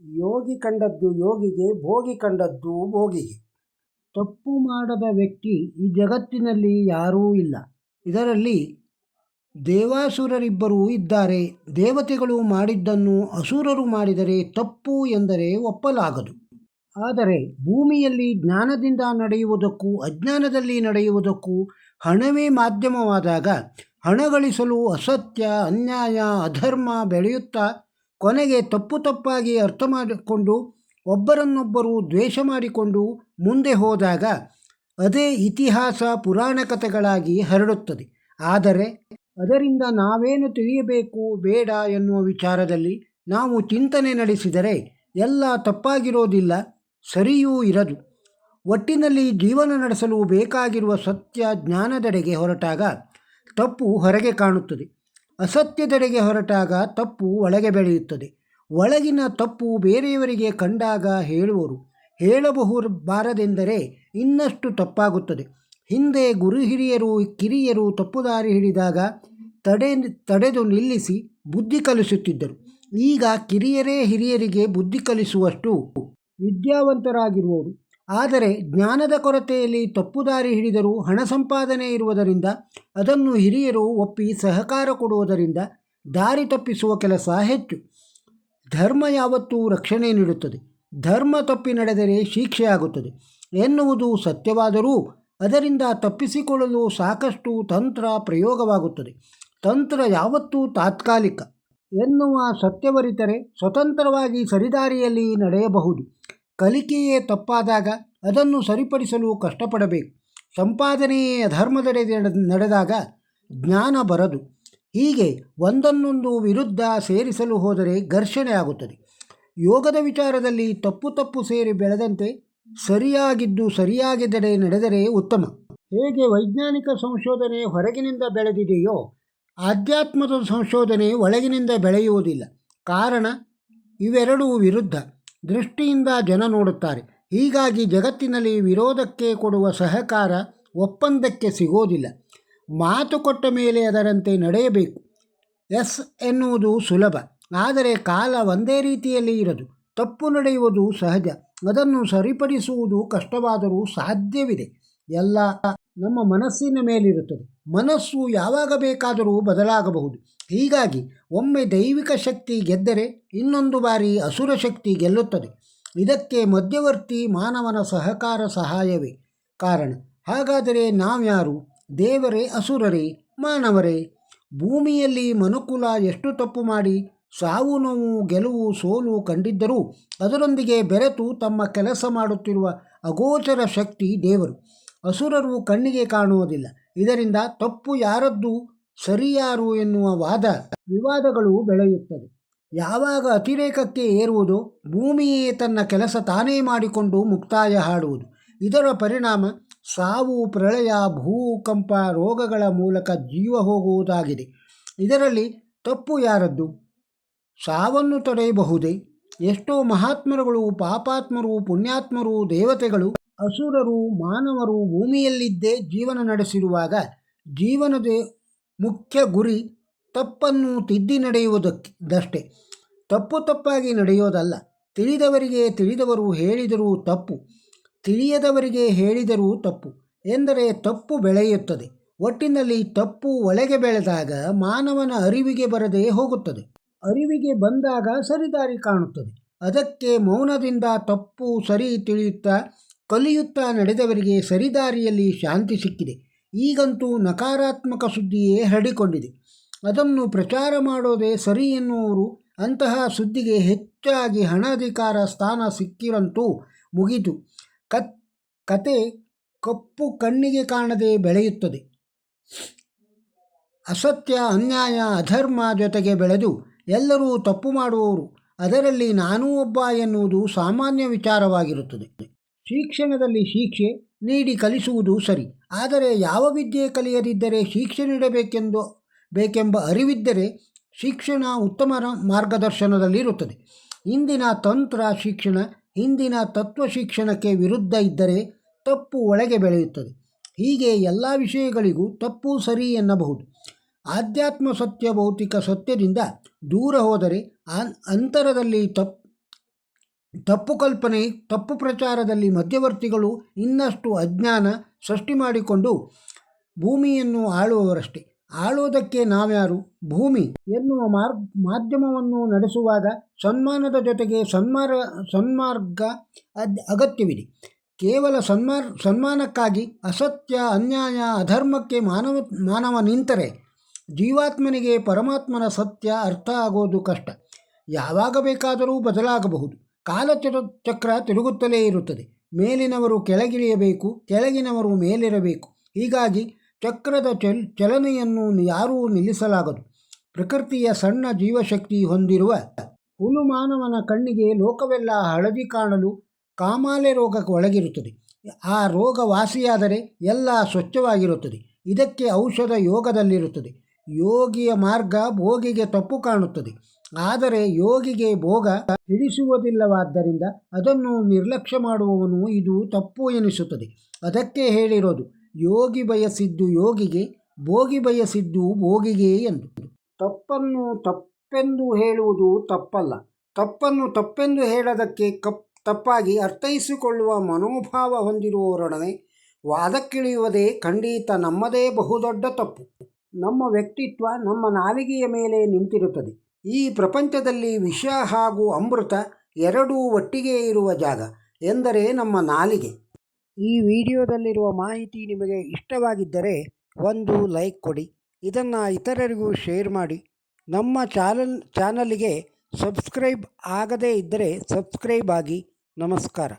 ಯೋಗಿ ಕಂಡದ್ದು ಯೋಗಿಗೆ, ಭೋಗಿ ಕಂಡದ್ದು ಭೋಗಿಗೆ. ತಪ್ಪು ಮಾಡದ ವ್ಯಕ್ತಿ ಈ ಜಗತ್ತಿನಲ್ಲಿ ಯಾರೂ ಇಲ್ಲ. ಇದರಲ್ಲಿ ದೇವಾಸುರರಿಬ್ಬರೂ ಇದ್ದಾರೆ. ದೇವತೆಗಳು ಮಾಡಿದ್ದನ್ನು ಅಸುರರು ಮಾಡಿದರೆ ತಪ್ಪು ಎಂದರೆ ಒಪ್ಪಲಾಗದು. ಆದರೆ ಭೂಮಿಯಲ್ಲಿ ಜ್ಞಾನದಿಂದ ನಡೆಯುವುದಕ್ಕೂ, ಅಜ್ಞಾನದಲ್ಲಿ ನಡೆಯುವುದಕ್ಕೂ ಹಣವೇ ಮಾಧ್ಯಮವಾದಾಗ ಹಣ ಗಳಿಸಲು ಅಸತ್ಯ, ಅನ್ಯಾಯ, ಅಧರ್ಮ ಬೆಳೆಯುತ್ತಾ ಕೊನೆಗೆ ತಪ್ಪು ತಪ್ಪಾಗಿ ಅರ್ಥ ಮಾಡಿಕೊಂಡು ಒಬ್ಬರನ್ನೊಬ್ಬರು ದ್ವೇಷ ಮಾಡಿಕೊಂಡು ಮುಂದೆ ಹೋದಾಗ ಅದೇ ಇತಿಹಾಸ ಪುರಾಣ ಕಥೆಗಳಾಗಿ ಹರಡುತ್ತದೆ. ಆದರೆ ಅದರಿಂದ ನಾವೇನು ತಿಳಿಯಬೇಕು? ಬೇಡ ಎನ್ನುವ ವಿಚಾರದಲ್ಲಿ ನಾವು ಚಿಂತನೆ ನಡೆಸಿದರೆ ಎಲ್ಲ ತಪ್ಪಾಗಿರೋದಿಲ್ಲ, ಸರಿಯೂ ಇರದು. ಒಟ್ಟಿನಲ್ಲಿ ಜೀವನ ನಡೆಸಲು ಬೇಕಾಗಿರುವ ಸತ್ಯ ಜ್ಞಾನದೆಡೆಗೆ ಹೊರಟಾಗ ತಪ್ಪು ಹೊರಗೆ ಕಾಣುತ್ತದೆ. ಅಸತ್ಯದೆಡೆಗೆ ಹೊರಟಾಗ ತಪ್ಪು ಒಳಗೆ ಬೆಳೆಯುತ್ತದೆ. ಒಳಗಿನ ತಪ್ಪು ಬೇರೆಯವರಿಗೆ ಕಂಡಾಗ ಹೇಳುವರು. ಹೇಳಬಹುದು ಬಾರದೆಂದರೆ ಇನ್ನಷ್ಟು ತಪ್ಪಾಗುತ್ತದೆ. ಹಿಂದೆ ಗುರು ಹಿರಿಯರು, ಕಿರಿಯರು ತಪ್ಪುದಾರಿ ಹಿಡಿದಾಗ ತಡೆ, ತಡೆದು ನಿಲ್ಲಿಸಿ ಬುದ್ಧಿ ಕಲಿಸುತ್ತಿದ್ದರು. ಈಗ ಕಿರಿಯರೇ ಹಿರಿಯರಿಗೆ ಬುದ್ಧಿ ಕಲಿಸುವಷ್ಟು ವಿದ್ಯಾವಂತರಾಗಿರುವವರು ಆದರೆ ಜ್ಞಾನದ ಕೊರತೆಯಲ್ಲಿ ತಪ್ಪುದಾರಿ ಹಿಡಿದರೂ ಹಣ ಸಂಪಾದನೆ ಇರುವುದರಿಂದ ಅದನ್ನು ಹಿರಿಯರು ಒಪ್ಪಿ ಸಹಕಾರ ಕೊಡುವುದರಿಂದ ದಾರಿ ತಪ್ಪಿಸುವ ಕೆಲಸ ಹೆಚ್ಚು. ಧರ್ಮ ಯಾವತ್ತೂ ರಕ್ಷಣೆ ನೀಡುತ್ತದೆ. ಧರ್ಮ ತಪ್ಪಿ ನಡೆದರೆ ಶಿಕ್ಷೆ ಆಗುತ್ತದೆ ಎನ್ನುವುದು ಸತ್ಯವಾದರೂ ಅದರಿಂದ ತಪ್ಪಿಸಿಕೊಳ್ಳಲು ಸಾಕಷ್ಟು ತಂತ್ರ ಪ್ರಯೋಗವಾಗುತ್ತದೆ. ತಂತ್ರ ಯಾವತ್ತೂ ತಾತ್ಕಾಲಿಕ ಎನ್ನುವ ಸತ್ಯವರಿತರೆ ಸ್ವತಂತ್ರವಾಗಿ ಸರಿದಾರಿಯಲ್ಲಿ ನಡೆಯಬಹುದು. ಕಲಿಕೆಯೇ ತಪ್ಪಾದಾಗ ಅದನ್ನು ಸರಿಪಡಿಸಲು ಕಷ್ಟಪಡಬೇಕು. ಸಂಪಾದನೆಯೇ ಅಧರ್ಮದೆಡೆ ನಡೆದಾಗ ಜ್ಞಾನ ಬರದು. ಹೀಗೆ ಒಂದನ್ನೊಂದು ವಿರುದ್ಧ ಸೇರಿಸಲು ಹೋದರೆ ಘರ್ಷಣೆ ಆಗುತ್ತದೆ. ಯೋಗದ ವಿಚಾರದಲ್ಲಿ ತಪ್ಪು ತಪ್ಪು ಸೇರಿ ಬೆಳೆದಂತೆ ಸರಿಯಾಗಿದ್ದು ಸರಿಯಾಗಿದ್ದರೆ ನಡೆದರೆ ಉತ್ತಮ. ಹೇಗೆ ವೈಜ್ಞಾನಿಕ ಸಂಶೋಧನೆ ಹೊರಗಿನಿಂದ ಬೆಳೆದಿದೆಯೋ ಆಧ್ಯಾತ್ಮದ ಸಂಶೋಧನೆ ಒಳಗಿನಿಂದ ಬೆಳೆಯುವುದಿಲ್ಲ. ಕಾರಣ ಇವೆರಡೂ ವಿರುದ್ಧ. ದೃಷ್ಟಿಯಿಂದ ಜನ ನೋಡುತ್ತಾರೆ. ಹೀಗಾಗಿ ಜಗತ್ತಿನಲ್ಲಿ ವಿರೋಧಕ್ಕೆ ಕೊಡುವ ಸಹಕಾರ ಒಪ್ಪಂದಕ್ಕೆ ಸಿಗೋದಿಲ್ಲ. ಮಾತು ಕೊಟ್ಟ ಮೇಲೆ ಅದರಂತೆ ನಡೆಯಬೇಕು. ಎಸ್ ಎನ್ನುವುದು ಸುಲಭ. ಆದರೆ ಕಾಲ ಒಂದೇ ರೀತಿಯಲ್ಲಿ ಇರದು. ತಪ್ಪು ನಡೆಯುವುದು ಸಹಜ. ಅದನ್ನು ಸರಿಪಡಿಸುವುದು ಕಷ್ಟವಾದರೂ ಸಾಧ್ಯವಿದೆ. ಎಲ್ಲ ನಮ್ಮ ಮನಸ್ಸಿನ ಮೇಲಿರುತ್ತದೆ. ಮನಸ್ಸು ಯಾವಾಗ ಬೇಕಾದರೂ ಬದಲಾಗಬಹುದು. ಹೀಗಾಗಿ ಒಮ್ಮೆ ದೈವಿಕ ಶಕ್ತಿ ಗೆದ್ದರೆ ಇನ್ನೊಂದು ಬಾರಿ ಅಸುರ ಶಕ್ತಿ ಗೆಲ್ಲುತ್ತದೆ. ಇದಕ್ಕೆ ಮಧ್ಯವರ್ತಿ ಮಾನವನ ಸಹಕಾರ ಸಹಾಯವೇ ಕಾರಣ. ಹಾಗಾದರೆ ನಾವ್ಯಾರು? ದೇವರೇ, ಅಸುರರೇ, ಮಾನವರೇ? ಭೂಮಿಯಲ್ಲಿ ಮನುಕುಲ ಎಷ್ಟು ತಪ್ಪು ಮಾಡಿ ಸಾವು ನೋವು ಗೆಲುವು ಸೋಲು ಕಂಡಿದ್ದರೂ ಅದರೊಂದಿಗೆ ಬೆರೆತು ತಮ್ಮ ಕೆಲಸ ಮಾಡುತ್ತಿರುವ ಅಗೋಚರ ಶಕ್ತಿ ದೇವರು. ಅಸುರರು ಕಣ್ಣಿಗೆ ಕಾಣುವುದಿಲ್ಲ. ಇದರಿಂದ ತಪ್ಪು ಯಾರದ್ದು? ಸರಿಯಾರು ಎನ್ನುವ ವಾದ, ವಿವಾದಗಳು ಬೆಳೆಯುತ್ತದೆ. ಯಾವಾಗ ಅತಿರೇಕಕ್ಕೆ ಏರುವುದು, ಭೂಮಿಯೇ ತನ್ನ ಕೆಲಸ ತಾನೇ ಮಾಡಿಕೊಂಡು ಮುಕ್ತಾಯ ಹಾಡುವುದು. ಇದರ ಪರಿಣಾಮ ಸಾವು, ಪ್ರಳಯ, ಭೂಕಂಪ, ರೋಗಗಳ ಮೂಲಕ ಜೀವ ಹೋಗುವುದಾಗಿದೆ. ಇದರಲ್ಲಿ ತಪ್ಪು ಯಾರದ್ದು? ಸಾವನ್ನು ತಡೆಯಬಹುದೇ ಎಷ್ಟೋ ಮಹಾತ್ಮರುಗಳು, ಪಾಪಾತ್ಮರು, ಪುಣ್ಯಾತ್ಮರು, ದೇವತೆಗಳು ಅಸುರರು ಮಾನವರು ಭೂಮಿಯಲ್ಲಿದ್ದೇ ಜೀವನ ನಡೆಸಿರುವಾಗ ಜೀವನದ ಮುಖ್ಯ ಗುರಿ ತಪ್ಪನ್ನು ತಿದ್ದಿ ನಡೆಯುವುದಕ್ಕೆ ತಪ್ಪು ತಪ್ಪಾಗಿ ನಡೆಯೋದಲ್ಲ. ತಿಳಿದವರಿಗೆ ತಿಳಿದವರು ಹೇಳಿದರೂ ತಪ್ಪು. ತಿಳಿಯದವರಿಗೆ ಹೇಳಿದರೂ ತಪ್ಪು. ಎಂದರೆ ತಪ್ಪು ಬೆಳೆಯುತ್ತದೆ. ಒಟ್ಟಿನಲ್ಲಿ ತಪ್ಪು ಒಳಗೆ ಬೆಳೆದಾಗ ಮಾನವನ ಅರಿವಿಗೆ ಬರದೇ ಹೋಗುತ್ತದೆ. ಅರಿವಿಗೆ ಬಂದಾಗ ಸರಿದಾರಿ ಕಾಣುತ್ತದೆ. ಅದಕ್ಕೆ ಮೌನದಿಂದ ತಪ್ಪು ಸರಿ ತಿಳಿಯುತ್ತಾ ಕಲಿಯುತ್ತಾ ನಡೆದವರಿಗೆ ಸರಿದಾರಿಯಲ್ಲಿ ಶಾಂತಿ ಸಿಕ್ಕಿದೆ. ಈಗಂತೂ ನಕಾರಾತ್ಮಕ ಸುದ್ದಿಯೇ ಹರಡಿಕೊಂಡಿದೆ. ಅದನ್ನು ಪ್ರಚಾರ ಮಾಡೋದೇ ಸರಿ ಎನ್ನುವರು ಅಂತಹ ಸುದ್ದಿಗೆ ಹೆಚ್ಚಾಗಿ ಹಣಾಧಿಕಾರ ಸ್ಥಾನ ಸಿಕ್ಕಿರಂತೂ ಮುಗಿತು. ಕತ್, ಕತೆ ಕಪ್ಪು ಕಣ್ಣಿಗೆ ಕಾಣದೆ ಬೆಳೆಯುತ್ತದೆ. ಅಸತ್ಯ, ಅನ್ಯಾಯ, ಅಧರ್ಮ ಜೊತೆಗೆ ಬೆಳೆದು ಎಲ್ಲರೂ ತಪ್ಪು ಮಾಡುವವರು. ಅದರಲ್ಲಿ ನಾನೂ ಒಬ್ಬ ಎನ್ನುವುದು ಸಾಮಾನ್ಯ ವಿಚಾರವಾಗಿರುತ್ತದೆ. ಶಿಕ್ಷಣದಲ್ಲಿ ಶಿಕ್ಷೆ ನೀಡಿ ಕಲಿಸುವುದು ಸರಿ. ಆದರೆ ಯಾವ ವಿದ್ಯೆ ಕಲಿಯದಿದ್ದರೆ ಶಿಕ್ಷೆ ನೀಡಬೇಕೆಂದು, ಬೇಕೆಂಬ ಅರಿವಿದ್ದರೆ ಶಿಕ್ಷಣ ಉತ್ತಮ ಮಾರ್ಗದರ್ಶನದಲ್ಲಿರುತ್ತದೆ. ಇಂದಿನ ತಂತ್ರ ಶಿಕ್ಷಣ ಹಿಂದಿನ ತತ್ವ ಶಿಕ್ಷಣಕ್ಕೆ ವಿರುದ್ಧ ಇದ್ದರೆ ತಪ್ಪು ಒಳಗೆ ಬೆಳೆಯುತ್ತದೆ. ಹೀಗೆ ಎಲ್ಲ ವಿಷಯಗಳಿಗೂ ತಪ್ಪು ಸರಿ ಎನ್ನಬಹುದು. ಆಧ್ಯಾತ್ಮ ಸತ್ಯ ಭೌತಿಕ ಸತ್ಯದಿಂದ ದೂರ ಹೋದರೆ ಅಂತರದಲ್ಲಿ ತಪ್ಪು ತಪ್ಪು ಕಲ್ಪನೆ, ತಪ್ಪು ಪ್ರಚಾರದಲ್ಲಿ ಮಧ್ಯವರ್ತಿಗಳು ಇನ್ನಷ್ಟು ಅಜ್ಞಾನ ಸೃಷ್ಟಿ ಮಾಡಿಕೊಂಡು ಭೂಮಿಯನ್ನು ಆಳುವವರಷ್ಟೇ. ಆಳುವುದಕ್ಕೆ ನಾವ್ಯಾರು? ಭೂಮಿ ಎನ್ನುವ ಮಾರ್ಗ, ಮಾಧ್ಯಮವನ್ನು ನಡೆಸುವಾಗ ಸನ್ಮಾನದ ಜೊತೆಗೆ ಸನ್ಮಾರ, ಸನ್ಮಾರ್ಗ ಅಗತ್ಯವಿದೆ. ಕೇವಲ ಸನ್ಮಾರ್, ಸನ್ಮಾನಕ್ಕಾಗಿ ಅಸತ್ಯ, ಅನ್ಯಾಯ, ಅಧರ್ಮಕ್ಕೆ ಮಾನವ ಮಾನವ ನಿಂತರೆ ಜೀವಾತ್ಮನಿಗೆ ಪರಮಾತ್ಮನ ಸತ್ಯ ಅರ್ಥ ಆಗೋದು ಕಷ್ಟ. ಯಾವಾಗ ಬೇಕಾದರೂ ಬದಲಾಗಬಹುದು. ಕಾಲಚರ ಚಕ್ರ ತಿರುಗುತ್ತಲೇ ಇರುತ್ತದೆ. ಮೇಲಿನವರು ಕೆಳಗಿಳಿಯಬೇಕು, ಕೆಳಗಿನವರು ಮೇಲಿರಬೇಕು. ಹೀಗಾಗಿ ಚಕ್ರದ ಚಲ್ ಚಲನೆಯನ್ನು ಯಾರೂ ನಿಲ್ಲಿಸಲಾಗದು. ಪ್ರಕೃತಿಯ ಸಣ್ಣ ಜೀವಶಕ್ತಿ ಹೊಂದಿರುವ ಹುಲು ಮಾನವನ ಕಣ್ಣಿಗೆ ಲೋಕವೆಲ್ಲ ಹಳದಿ ಕಾಣಲು ಕಾಮಾಲೆ ರೋಗಕ್ಕೆ ಒಳಗಿರುತ್ತದೆ. ಆ ರೋಗ ವಾಸಿಯಾದರೆ ಎಲ್ಲ ಸ್ವಚ್ಛವಾಗಿರುತ್ತದೆ. ಇದಕ್ಕೆ ಔಷಧ ಯೋಗದಲ್ಲಿರುತ್ತದೆ. ಯೋಗಿಯ ಮಾರ್ಗ ಭೋಗಿಗೆ ತಪ್ಪು ಕಾಣುತ್ತದೆ. ಆದರೆ ಯೋಗಿಗೆ ಭೋಗ ಹಿಡಿಸುವುದಿಲ್ಲವಾದ್ದರಿಂದ ಅದನ್ನು ನಿರ್ಲಕ್ಷ್ಯ ಮಾಡುವವನು ಇದು ತಪ್ಪು ಎನಿಸುತ್ತದೆ. ಅದಕ್ಕೆ ಹೇಳಿರೋದು, ಯೋಗಿ ಬಯಸಿದ್ದು ಯೋಗಿಗೆ, ಭೋಗಿ ಬಯಸಿದ್ದು ಭೋಗಿಗೆ ಎಂದು. ತಪ್ಪನ್ನು ತಪ್ಪೆಂದು ಹೇಳುವುದು ತಪ್ಪಲ್ಲ. ತಪ್ಪನ್ನು ತಪ್ಪೆಂದು ಹೇಳದಕ್ಕೆ ಕಪ್, ತಪ್ಪಾಗಿ ಅರ್ಥೈಸಿಕೊಳ್ಳುವ ಮನೋಭಾವ ಹೊಂದಿರುವವರೊಡನೆ ವಾದಕ್ಕಿಳಿಯುವುದೇ ಖಂಡಿತ ನಮ್ಮದೇ ಬಹುದೊಡ್ಡ ತಪ್ಪು. ನಮ್ಮ ವ್ಯಕ್ತಿತ್ವ ನಮ್ಮ ನಾಲಿಗೆಯ ಮೇಲೆ ನಿಂತಿರುತ್ತದೆ. ಈ ಪ್ರಪಂಚದಲ್ಲಿ ವಿಷ ಹಾಗೂ ಅಮೃತ ಎರಡೂ ಒಟ್ಟಿಗೆ ಇರುವ ಜಾಗ ಎಂದರೆ ನಮ್ಮ ನಾಲಿಗೆ. ಈ ವಿಡಿಯೋದಲ್ಲಿರುವ ಮಾಹಿತಿ ನಿಮಗೆ ಇಷ್ಟವಾಗಿದ್ದರೆ ಒಂದು ಲೈಕ್ ಕೊಡಿ, ಇದನ್ನು ಇತರರಿಗೂ ಶೇರ್ ಮಾಡಿ. ನಮ್ಮ ಚಾನಲ್, ಚಾನಲಿಗೆ ಸಬ್ಸ್ಕ್ರೈಬ್ ಆಗದೇ ಇದ್ದರೆ ಸಬ್ಸ್ಕ್ರೈಬ್ ಆಗಿ. ನಮಸ್ಕಾರ.